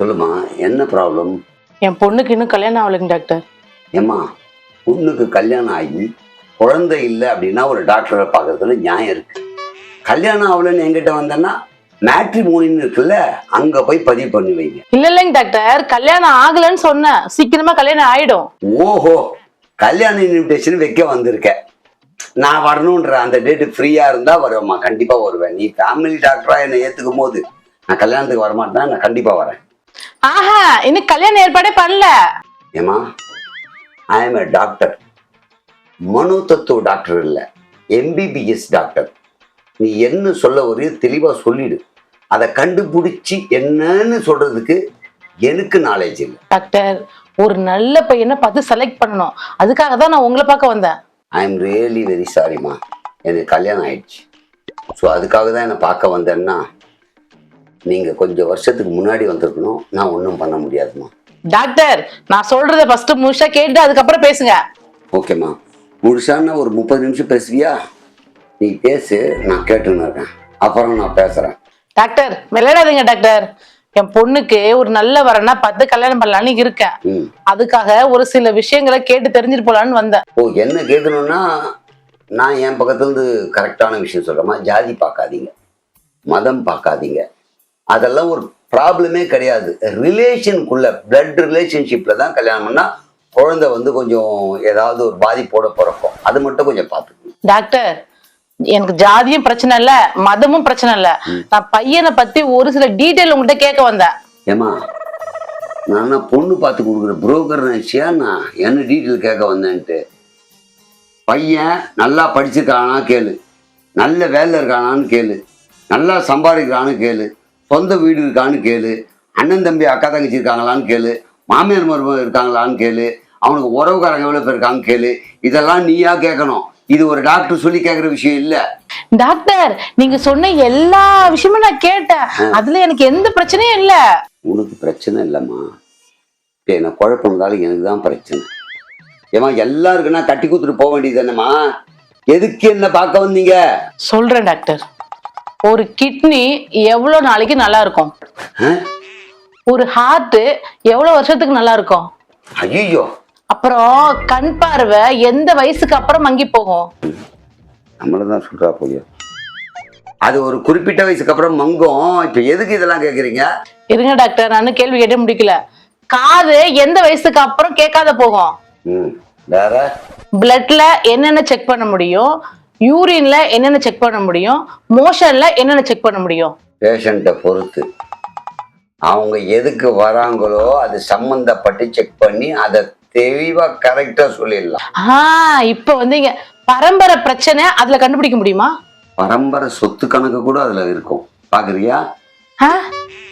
சொல்லுமா என்ன ப்ராப்ளம் என் பொண்ணுக்கு இன்னும் கல்யாணம் ஆகலைங்க டாக்டர். ஏம்மா பொண்ணுக்கு கல்யாணம் ஆகி குழந்தை இல்லை அப்படின்னா ஒரு டாக்டரை பார்க்கறதுல நியாயம் இருக்கு. கல்யாணம் ஆகலைன்னு என்கிட்ட வந்தேன்னா மேட்ரி மூணின்னு இருக்குல்ல அங்க போய் பதிவு பண்ணி வைங்க. இல்ல இல்லைங்க டாக்டர். கல்யாணம் ஆகலைன்னு சொன்னேன். சீக்கிரமா கல்யாணம் ஆயிடும். ஓஹோ கல்யாண இன்விடேஷன் வைக்க வந்திருக்க நான் வரணுன்ற அந்த டேட்டு ஃப்ரீயா இருந்தா வருவேம்மா. கண்டிப்பா வருவேன். நீ ஃபேமிலி டாக்டரா என்னை ஏத்துக்கும் போது நான் கல்யாணத்துக்கு வரமாட்டேன் நான் கண்டிப்பா வரேன். ஆஹா இன்னும் கல்யாணம் ஏற்பாடே பண்ணல. ஏமா ஐ எம் டாக்டர் மனோதத்துவ டாக்டர் இல்லை. எம்பிபிஎஸ் டாக்டர் நீ என்ன சொல்ல ஒரு தெளிவாக சொல்லிடு. அதை கண்டுபிடிச்சி என்னன்னு சொல்றதுக்கு எனக்கு நாலேஜ் இல்லை. டாக்டர் ஒரு நல்ல பையனை பார்த்து செலக்ட் பண்ணணும். அதுக்காக தான் நான் உங்களை பார்க்க வந்தேன். ஐ எம் ரியலி வெரி சாரிம்மா எனக்கு கல்யாணம் ஆயிடுச்சு. ஸோ அதுக்காக தான் என்னை பார்க்க வந்தேன்னா நீங்கள் கொஞ்சம் வருஷத்துக்கு முன்னாடி வந்திருக்கணும். நான் ஒன்றும் பண்ண முடியாதும்மா. டாக்டர் நான் சொல்றத ஃபர்ஸ்ட் முழுசா கேட்டு அதுக்கப்புறம் பேசுங்க. ஓகேம்மா முழுசான ஒரு முப்பது நிமிஷம் பேசுவியா? நீ பேசு நான் கேட்டுன்னு இருக்கேன். அப்புறம் நான் பேசுகிறேன் டாக்டர் விளையாடாதீங்க டாக்டர். என் பொண்ணுக்கு ஒரு நல்ல வரனா பார்த்து கல்யாணம் பண்ணலான்னு இருக்கேன். அதுக்காக ஒரு சில விஷயங்களை கேட்டு தெரிஞ்சுட்டு போலான்னு வந்தேன். ஓ என்ன கேட்கணும்னா நான் என் பக்கத்துலேருந்து கரெக்டான விஷயம் சொல்கிறேம்மா ஜாதி பார்க்காதீங்க. மதம் பார்க்காதீங்க. அதெல்லாம் ஒரு ப்ராப்ளமே கிடையாது. ரிலேஷனுக்குள்ள பிளட் ரிலேஷன்ஷிப்பில் தான் கல்யாணம் பண்ணால் குழந்தை வந்து கொஞ்சம் ஏதாவது ஒரு பாதிப்போட பிறக்கும். அது மட்டும் கொஞ்சம் பார்த்துக்கணும். டாக்டர் எனக்கு ஜாதியும் பிரச்சனை இல்ல மதமும் பிரச்சனை இல்ல. நான் பையனை பத்தி ஒரு சில டீட்டெயில் உங்ககிட்ட கேட்க வந்தேன். ஏம்மா நான் பொண்ணு பார்த்து கொடுக்குற புரோக்கர் நினச்சியா? நான் என்ன டீட்டெயில் கேட்க வந்தேன்ட்டு. பையன் நல்லா படிச்சிருக்கானா கேளு. நல்ல வேலை இருக்கானான்னு கேளு. நல்லா சம்பாதிக்கிறான்னு கேளு. சொந்த வீடு இருக்கான்னு கேளு. அண்ணன் தம்பி அக்கா தங்கச்சி இருக்காங்களான்னு கேளு. மாமியார் மருமகன் இருக்காங்களான்னு கேளு. அவனுக்கு உறவுக்காரங்க எவ்வளோ பேர் இருக்காங்க கேளு. இதெல்லாம் நீயா கேட்கணும். இது ஒரு டாக்டர் சொல்லி கேட்குற விஷயம் இல்லை. டாக்டர் நீங்க சொன்ன எல்லா விஷயமும் நான் கேட்டேன். அதுல எனக்கு எந்த பிரச்சனையும் இல்ல. உனக்கு பிரச்சனை இல்லைம்மா. இப்போ என்ன குழப்பம் இருந்தாலும் எனக்கு தான் பிரச்சனை. ஏம்மா எல்லாருக்குன்னா கட்டி கொடுத்துட்டு போக வேண்டியது என்னம்மா எதுக்கு என்ன பார்க்க வந்தீங்க? சொல்றேன் டாக்டர். ஒரு கிட்னி எவ்வளவு நாளைக்கு நல்லா இருக்கும்? ஒரு ஹார்ட் எவ்வளவு வருஷத்துக்கு நல்லா இருக்கும் ஐயோ அப்புறம் கண் பார்வை எந்த வயசுக்கு அப்புறம் மங்கி போகும்? நம்மள தான் சொல்றா போலியோ. அது ஒரு குறிப்பிட்ட வயசுக்கு அப்புறம் மங்கும். இப்போ எதுக்கு இதெல்லாம் கேட்குறீங்க இருங்க டாக்டர் நான் கேள்வி கேட்டே முடிக்கல. காது எந்த வயசுக்கு அப்புறம் கேட்காத போகும்? வேற? பிளட்ல என்னென்ன செக் பண்ண முடியும்? யூரின்ல என்னென்ன செக் பண்ண முடியும்? மோஷன்ல என்னென்ன செக் பண்ண முடியும்? பேஷண்ட்டை பொறுத்து. அவங்க எதுக்கு வராங்களோ அது சம்மந்தப்பட்டு செக் பண்ணி அதை தெளிவாக கரெக்டாக சொல்லிடலாம். ஆஹ் இப்ப வந்து இங்க பரம்பரை பிரச்சனை அதுல கண்டுபிடிக்க முடியுமா? பரம்பரை சொத்து கணக்கு கூட அதில் இருக்கும். பார்க்குறியா ஆ?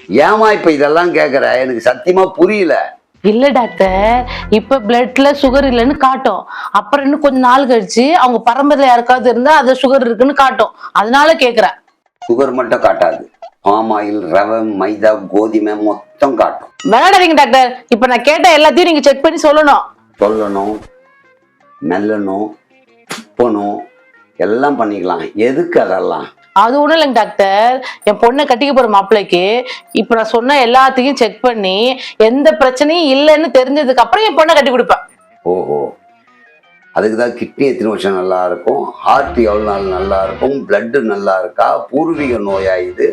ஏமா இப்ப இதெல்லாம் கேக்குற? எனக்கு சத்தியமா புரியல. இல்ல டாக்டர் இப்ப பிளட்ல சுகர் இல்லைன்னு காட்டும். அப்புறம் இன்னும் கொஞ்ச நாள் கழிச்சு அவங்க பரம்பரையில யாருக்காவது இருந்தா அது சுகர் இருக்குன்னு காட்டும். அதனால கேக்குறேன். சுகர் மட்டும் காட்டாது. பாம் ஆயில் ரவை மைதா கோதுமை மொத்தம் காட்டும். விளையாடாதீங்க டாக்டர். இப்ப நான் கேட்ட எல்லாத்தையும் நீங்க செக் பண்ணி சொல்லணும். சொல்லணும் மெல்லணும் துப்பணும் எல்லாம் பண்ணிக்கலாம். எதுக்கு அதெல்லாம்? அது ஒன்றும் இல்லைங்க டாக்டர். என் பொண்ணை கட்டிக்க போகிற மாப்பிள்ளைக்கு இப்போ நான் சொன்ன எல்லாத்தையும் செக் பண்ணி எந்த பிரச்சனையும் இல்லைன்னு தெரிஞ்சதுக்கு அப்புறம் என் பொண்ணை கட்டி கொடுப்பேன். ஓஹோ. அதுக்கு தான் கிட்னி எத்தனை வருஷம் நல்லா இருக்கும் ஹார்ட் எவ்வளோ நாள் நல்லா இருக்கும் பிளட்டு நல்லா இருக்கா? பூர்வீக நோயா இது?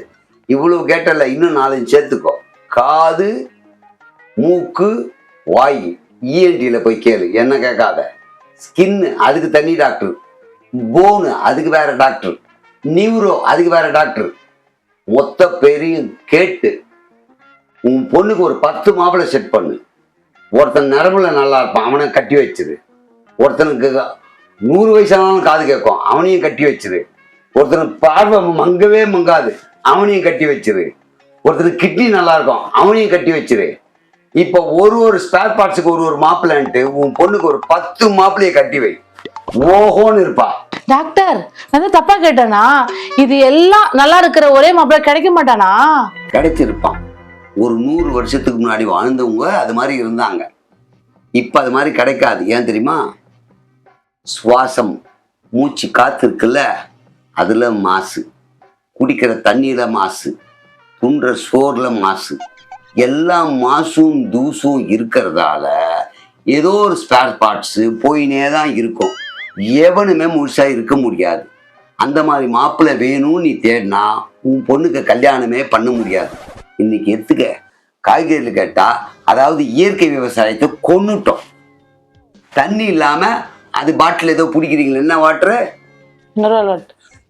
இவ்வளவு கேட்டல இன்னும் நாலஞ்சு சேர்த்துக்கோ. காது மூக்கு வாய். இஎன்டியில் போய் கேளு. என்ன கேட்காத? ஸ்கின்னு அதுக்கு தனி டாக்டர் போனு அதுக்கு வேற டாக்டர் நியூரோ அதுக்கு வேற டாக்டர். மொத்த பேரையும் கேட்டு உன் பொண்ணுக்கு ஒரு பத்து மாப்பிள்ளை செட் பண்ணு. ஒருத்தன் நரம்புல நல்லா இருப்பான் அவனை கட்டி வச்சிரு. ஒருத்தனுக்கு நூறு வயசானாலும் காது கேட்கும் அவனையும் கட்டி வச்சிரு. ஒருத்தனுக்கு பார்வை மங்கவே மங்காது அவனையும் கட்டி வச்சிரு. ஒருத்தனுக்கு கிட்னி நல்லா இருக்கும் அவனையும் கட்டி வச்சிரு. இப்போ ஒரு ஒரு ஸ்பேர் பார்ட்ஸுக்கு ஒரு ஒரு மாப்பிள்ளைன்ட்டு உன் பொண்ணுக்கு ஒரு பத்து மாப்பிள்ளையை கட்டி வை. ஓஹோன்னு இருப்பா. டாக்டர் நான் தப்பா கேட்டேனா? இது எல்லாம் நல்லா இருக்கிற ஒரே மாப்பிள்ளை கிடைக்க மாட்டானா? கிடைச்சிருப்பான். ஒரு நூறு வருஷத்துக்கு முன்னாடி வாழ்ந்தவங்க அது மாதிரி இருந்தாங்க. இப்போ அது மாதிரி கிடைக்காது. ஏன் தெரியுமா? சுவாசம் மூச்சு காத்து இருக்குல்ல அதில் மாசு. குடிக்கிற தண்ணியில் மாசு. துண்டுற சோறில் மாசு. எல்லா மாசும் தூசும் இருக்கிறதால ஏதோ ஒரு ஸ்பேர் பார்ட்ஸு போயினே தான் இருக்கும். எவனுமே முழுசா இருக்க முடியாது. அந்த மாதிரி மாப்பிள்ளை வேணும்னு நீ தேடினா உன் பொண்ணுக்கு கல்யாணமே பண்ண முடியாது. இன்னைக்கு எடுத்துக்க காய்கறிகள் கேட்டா அதாவது இயற்கை விவசாயத்தை கொன்னுட்டோம். தண்ணி இல்லாம அது பாட்டில் ஏதோ பிடிக்கிறீங்களா என்ன வாட்டரு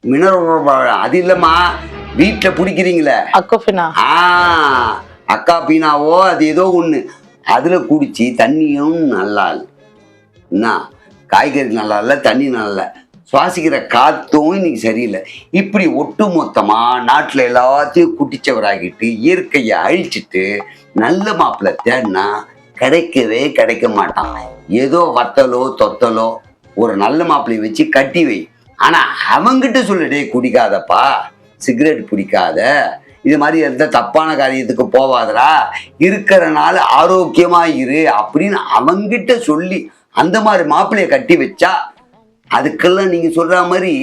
மினரல் அது இல்லம்மா வீட்டில் பிடிக்கிறீங்களே. அக்கோஃபினா ஆ அக்கா பீனாவோ அது ஏதோ ஒன்று அதில் குடிச்சு தண்ணியும் நல்லா என்ன? காய்கறி நல்லா இல்லை தண்ணி நல்லா இல்லை சுவாசிக்கிற காத்தும் இன்னைக்கு சரியில்லை. இப்படி ஒட்டு மொத்தமாக நாட்டில் எல்லாத்தையும் குட்டிச்சவராகிட்டு இயற்கையை அழிச்சிட்டு நல்ல மாப்பிள்ளை தேடினா கிடைக்கவே கிடைக்க மாட்டான். ஏதோ வத்தலோ தொத்தலோ ஒரு நல்ல மாப்பிள்ளையை வச்சு கட்டி வை. ஆனால் அவங்கிட்ட சொல்லு குடிக்காதப்பா. சிகரெட் பிடிக்காத. இது மாதிரி எந்த தப்பான காரியத்துக்கு போவாதரா இருக்கிறனால ஆரோக்கியமாக ஆரோக்கியமா இரு. அப்படின்னு அவங்கிட்ட சொல்லி அந்த மாதிரி மாப்பிள்ளைய கட்டி வச்சா அதுக்கெல்லாம் நீங்க சொல்ற மாதிரி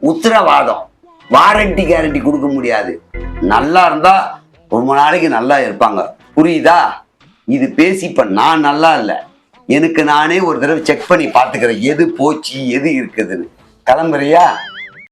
உத்தரவாதம். வாரண்டி கேரண்டி கொடுக்க முடியாது. நல்லா இருந்தா ரொம்ப நாளைக்கு நல்லா இருப்பாங்க. புரியுதா? இது பேசி இப்ப நான் நல்லா இல்லை. எனக்கு நானே ஒரு தடவை செக் பண்ணி பார்த்துக்கிறேன். எது போச்சு எது இருக்குதுன்னு. கிளம்புறியா?